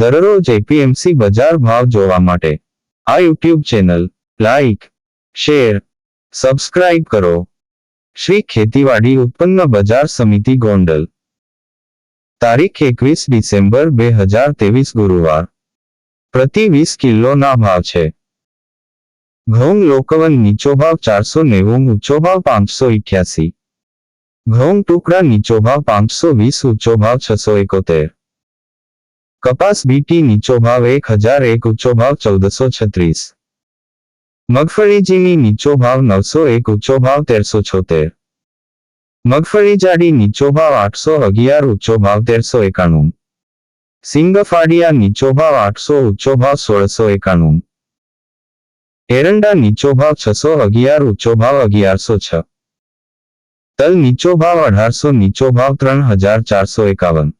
દરરોજ એપીએમસી બજાર ભાવ જોવા માટે. આ YouTube channel, like, share, subscribe કરો. શ્રી ખેતીવાડી ઉત્પન્ન બજાર સમિતિ ગોંડલ. તારીખ એકવીસ ડિસેમ્બર બે હજાર ત્રેવીસ ગુરુવાર. પ્રતિ વીસ કિલોના ભાવ છે. ઘઉં લોકવન નીચો ભાવ ચારસો નેવું, ઊંચો ભાવ પાંચસો ઇઠ્યાસી ઘઉં ટુકડા નીચો ભાવ પાંચસો વીસ, ઊંચો ભાવ છસો એકોતેર. કપાસ બીટી નીચો ભાવ એક હજાર, એક ઊંચો ભાવ ચૌદસો છત્રીસ. મગફળીજીની નીચો ભાવ નવસો, એક ઊંચો ભાવ તેરસો છોતેર. મગફળી જાડી નીચો ભાવ આઠસો, અગિયાર ઊંચો ભાવ તેરસો એકાણું. સિંગફાડિયા નીચો ભાવ આઠસો, ઊંચો ભાવ સોળસો એકાણું. એરંડા નીચો ભાવ છસો, અગિયાર ઊંચો ભાવ અગિયારસો છ. તલ નીચો ભાવ અઢારસો, નીચો ભાવ ત્રણ હજાર ચારસો એકાવન.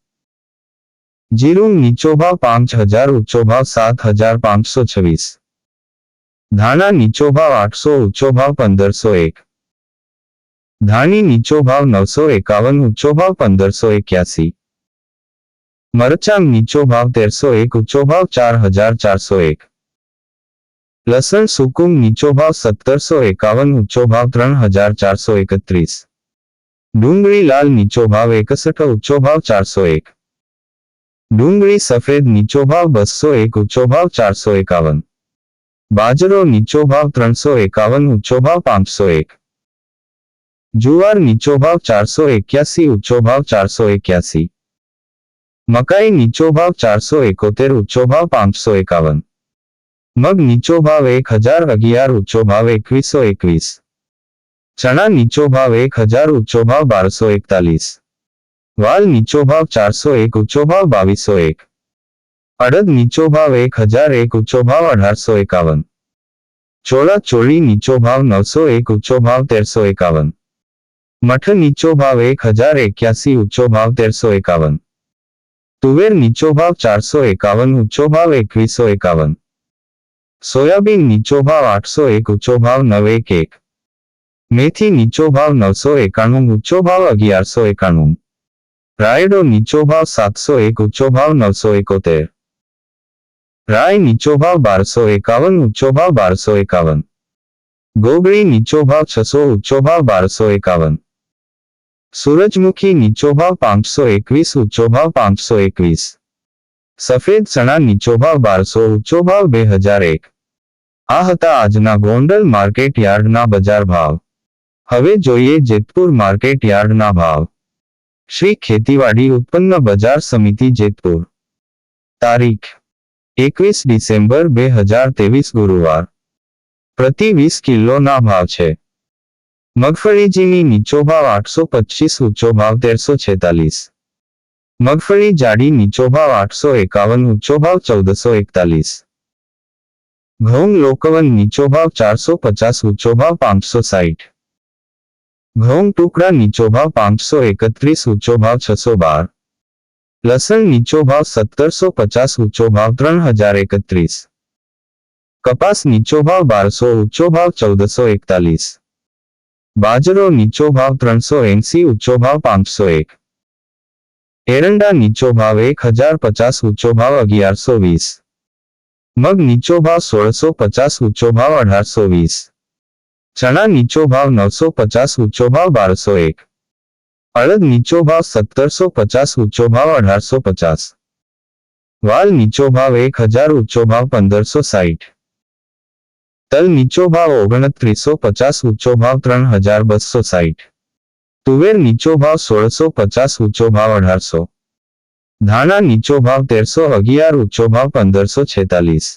જીરું નીચો ભાવ પાંચ હજાર ઊંચો ભાવ સાત હજાર પાંચસો છવ્વીસ ધાણા નીચો ભાવ આઠસો ઊંચો ભાવ પંદરસો એક ધાણી નીચો ભાવ નવસો એકાવન ઊંચો ભાવ પંદરસો એક્યાસી મરચાં નીચો ભાવ તેરસો એક ઊંચો ભાવ ચાર હજાર ચારસો એક લસણ સુકુમ નીચો ભાવ સત્તરસો એકાવન ઊંચો ભાવ ત્રણ હજાર ચારસો એકત્રીસ ડુંગળી લાલ નીચો ભાવ એકસઠ ઊંચો ભાવ ચારસો એક ડુંગળી સફેદ નીચો ભાવ બસો એક ઊંચો ભાવ ચારસો એકાવન બાજરો નીચો ભાવ ત્રણસો એકાવન ઊંચો ભાવ પાંચસો એક જુવાર નીચો ભાવ ચારસો એક્યાસી ઊંચો ભાવ ચારસો એક્યાસી મકાઈ નીચો ભાવ ચારસો એકોતેર ઊંચો ભાવ પાંચસો એકાવન મગ નીચો ભાવ એક હજાર અગિયાર ઊંચો ભાવ એકવીસો એકવીસ ચણા નીચો ભાવ એક હજાર ઊંચો ભાવ બારસો એકતાલીસ વાલ નીચો ભાવ ચારસો એક ઊંચો ભાવ બાવીસો એક અડદ નીચો ભાવ એક હજાર એક ઊંચો ભાવ અઢારસો એકાવન ચોળા ચોળી નીચો ભાવ નવસો એક ઊંચો ભાવ તેરસો એકાવન મઠ નીચો ભાવ એક હજાર એક્યાસી ઊંચો ભાવ તેરસો એકાવન તુવેર નીચો ભાવ ચારસો એકાવન ઊંચો ભાવ એકવીસો એકાવન સોયાબીન નીચો ભાવ આઠસો એક ઊંચો ભાવ નવ એક એક મેથી નીચો ભાવ નવસો એકાણું ઊંચો ભાવ અગિયારસો એકાણું રાયડો નીચો ભાવ સાતસો એક ઊંચો ભાવ નવસો એકોતેર રાય નીચો ભાવ બારસો એકાવન ઊંચો ભાવ બારસો એકાવન ગોગળી નીચો ભાવ છસો ઊંચો ભાવ બારસો એકાવન સૂરજમુખી નીચો ભાવ પાંચસો એકવીસ ઊંચો ભાવ પાંચસો એકવીસ સફેદ ચણા નીચો ભાવ બારસો ઊંચો ભાવ બે હજાર એક આ હતા આજના ગોંડલ માર્કેટ યાર્ડના બજાર ભાવ હવે જોઈએ જેતપુર માર્કેટ યાર્ડના ભાવ. શ્રી ખેતીવાડી ઉત્પન્ન બજાર સમિતિ જેતપુર. તારીખ, એકવીસ ડિસેમ્બર બે હજાર ત્રેવીસ ગુરુવાર. પ્રતિ વીસ કિલોના ભાવ છે. મગફળીજીની નીચો ભાવ આઠસો પચીસ, ઊંચો ભાવ તેરસો છેતાલીસ. મગફળી જાડી નીચો ભાવ આઠસો એકાવન, ઊંચો ભાવ ચૌદસો એકતાલીસ. ઘઉં લોકવન નીચો ભાવ ચારસો પચાસ, ઊંચો ભાવ પાંચસો સાઠ ઘઉં ટુકડા નીચો ભાવ પાંચસો એકત્રીસ ઊંચો ભાવ છસો બાર લસણ નીચો ભાવ સત્તરસો પચાસ ઊંચો ભાવ ત્રણ હજાર એકત્રીસ કપાસ નીચો ભાવ બારસો ઊંચો ભાવ ચૌદસો એકતાલીસ બાજરો નીચો ભાવ ત્રણસો એંસી ઊંચો ભાવ પાંચસો એક એરંડા નીચો ભાવ એક હજાર પચાસ ઊંચો ભાવ અગિયારસો વીસ મગ નીચો ભાવ સોળસો પચાસ ઊંચો ભાવ અઢારસો વીસ ચણા નીચો ભાવ નવસો પચાસ ઊંચો ભાવ બારસો એક અડદ નીચો ભાવ સત્તરસો પચાસ ઊંચો ભાવ અઢારસો પચાસ વાલ નીચો ભાવ એક હજાર ઊંચો ભાવ પંદરસો સાઠ તલ નીચો ભાવ ઓગણત્રીસો પચાસ ઊંચો ભાવ ત્રણ હજાર બસો સાઠ તુવેર નીચો ભાવ સોળસો પચાસ ઊંચો ભાવ અઢારસો ધાણા નીચો ભાવ તેરસો અગિયાર ઊંચો ભાવ પંદરસો છેતાલીસ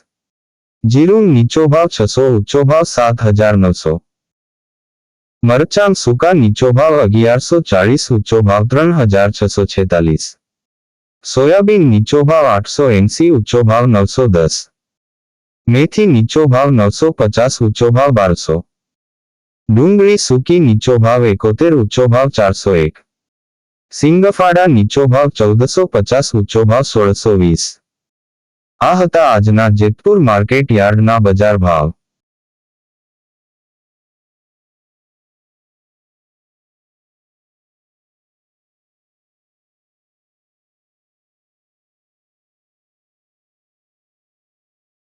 જીરું નીચો ભાવ છસો ઊંચો ભાવ સાત હજાર નવસો મરચાં સૂકા નીચો ભાવ અગિયારસો ચાળીસ ઊંચો ભાવ ત્રણ હજાર છસો છેતાલીસ સોયાબીન નીચો ભાવ આઠસો એંસી ઊંચો ભાવ નવસો દસ મેથી નીચો ભાવ નવસો પચાસ ઊંચો ભાવ બારસો ડુંગળી સૂકી નીચો ભાવ એકોતેર ઊંચો ભાવ ચારસો એક સિંગફાડા નીચો ભાવ ચૌદસો પચાસ ઊંચો ભાવ સોળસો વીસ આ હતા આજના જેતપુર માર્કેટ યાર્ડના બજાર ભાવ